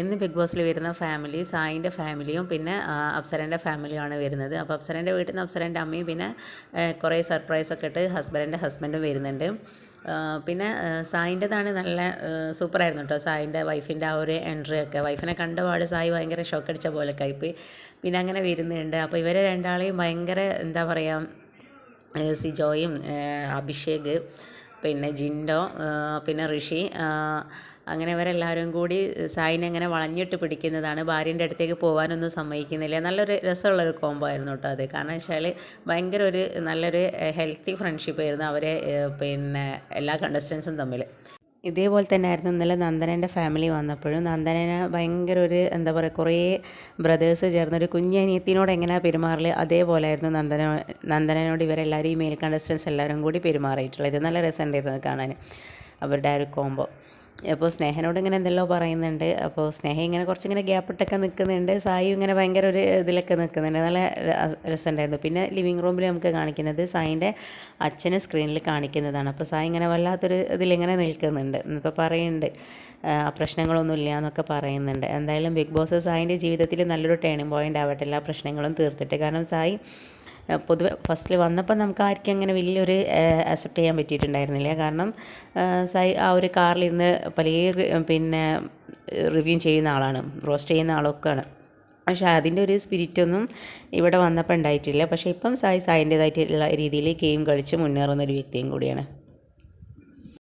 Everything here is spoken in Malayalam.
ഇന്ന് ബിഗ് ബോസിൽ വരുന്ന ഫാമിലി സായിന്റെ ഫാമിലിയും പിന്നെ അപ്സരന്റെ ഫാമിലിയുമാണ് വരുന്നത്. അപ്പോൾ അപ്സരന്റെ വീട്ടിൽ നിന്ന് അപ്സരന്റെ അമ്മയും പിന്നെ കുറേ സർപ്രൈസൊക്കെ ഇട്ട് ഹസ്ബൻഡിന്റെ ഹസ്ബൻഡും വരുന്നുണ്ട്. പിന്നെ സായിന്റെതാണ് നല്ല സൂപ്പറായിരുന്നു കേട്ടോ. സായിന്റെ വൈഫിന്റെ ആ ഒരു എൻട്രി ഒക്കെ. വൈഫിനെ കണ്ടപാട് സായി ഭയങ്കര ഷോക്ക് അടിച്ച പോലെ കയ്പ് പിന്നെ അങ്ങനെ വരുന്നുണ്ട്. അപ്പോൾ ഇവരെ രണ്ടാളെയും ഭയങ്കര എന്താ പറയുക സിജോയും അഭിഷേക് പിന്നെ ജിൻഡോ പിന്നെ ഋഷി അങ്ങനെ ഇവരെല്ലാവരും കൂടി സായിനെ അങ്ങനെ വളഞ്ഞിട്ട് പിടിക്കുന്നതാണ്. ഭാര്യന്റെ അടുത്തേക്ക് പോകാനൊന്നും സമ്മതിക്കുന്നില്ല. നല്ലൊരു രസമുള്ളൊരു കോംബോ ആയിരുന്നു കേട്ടോ അത്. കാരണം വെച്ചാൽ ഭയങ്കര ഒരു നല്ലൊരു ഹെൽത്തി ഫ്രണ്ട്ഷിപ്പ് ആയിരുന്നു അവരെ പിന്നെ എല്ലാ കണ്ടസ്റ്റൻസും തമ്മിൽ ഇതേപോലെ തന്നെ ആയിരുന്നു ഇന്നലെ നന്ദനന്റെ ഫാമിലി വന്നപ്പോഴും. നന്ദനന് ഭയങ്കര ഒരു എന്താ പറയുക കുറേ ബ്രദേഴ്സ് ചേർന്നൊരു കുഞ്ഞനിയത്തിനോട് എങ്ങനെയാണ് പെരുമാറൽ അതേപോലെ ആയിരുന്നു നന്ദന നന്ദനോട് ഇവരെല്ലാവരും ഈ മെയിൽ കണ്ടസ്റ്റൻസ് എല്ലാവരും കൂടി പെരുമാറിയിട്ടുള്ളത്. ഇത് നല്ല രസമുണ്ടായിരുന്നു കാണാൻ. അവരുടെ ആ ഒരു കോംബോ അപ്പോൾ സ്നേഹനോട് ഇങ്ങനെ എന്തെല്ലോ പറയുന്നുണ്ട്. അപ്പോൾ സ്നേഹ ഇങ്ങനെ കുറച്ചിങ്ങനെ ഗ്യാപ്പിട്ടൊക്കെ നിൽക്കുന്നുണ്ട്. സായി ഇങ്ങനെ ഭയങ്കര ഒരു ഇതിലൊക്കെ നിൽക്കുന്നുണ്ട്. നല്ല രസമുണ്ടായിരുന്നു. പിന്നെ ലിവിങ് റൂമിൽ നമുക്ക് കാണിക്കുന്നത് സായിന്റെ അച്ഛനെ സ്ക്രീനിൽ കാണിക്കുന്നതാണ്. അപ്പോൾ സായി ഇങ്ങനെ വല്ലാത്തൊരു ഇതിലിങ്ങനെ നിൽക്കുന്നുണ്ട്. ഇപ്പോൾ പറയുന്നുണ്ട് പ്രശ്നങ്ങളൊന്നുമില്ല എന്നൊക്കെ പറയുന്നുണ്ട്. എന്തായാലും ബിഗ് ബോസ് സായിന്റെ ജീവിതത്തിൽ നല്ലൊരു ടേണിംഗ് പോയിന്റ് ആവട്ടെ. എല്ലാ പ്രശ്നങ്ങളും തീർത്തിട്ട്. കാരണം സായി പൊതുവെ ഫസ്റ്റിൽ വന്നപ്പോൾ നമുക്ക് ആർക്കും അങ്ങനെ വലിയൊരു അക്സെപ്റ്റ് ചെയ്യാൻ പറ്റിയിട്ടുണ്ടായിരുന്നില്ല. കാരണം സൈ ആ ഒരു കാറിലിരുന്ന് പല പിന്നെ റിവ്യൂ ചെയ്യുന്ന ആളാണ് റോസ്റ്റ് ചെയ്യുന്ന ആളൊക്കെയാണ്. പക്ഷേ അതിന്റെ ഒരു സ്പിരിറ്റൊന്നും ഇവിടെ വന്നപ്പോൾ ഉണ്ടായിട്ടില്ല. പക്ഷേ ഇപ്പം സായി സായിന്റേതായിട്ടുള്ള രീതിയിൽ ഗെയിം കളിച്ച് മുന്നേറുന്ന ഒരു വ്യക്തിയും കൂടിയാണ്.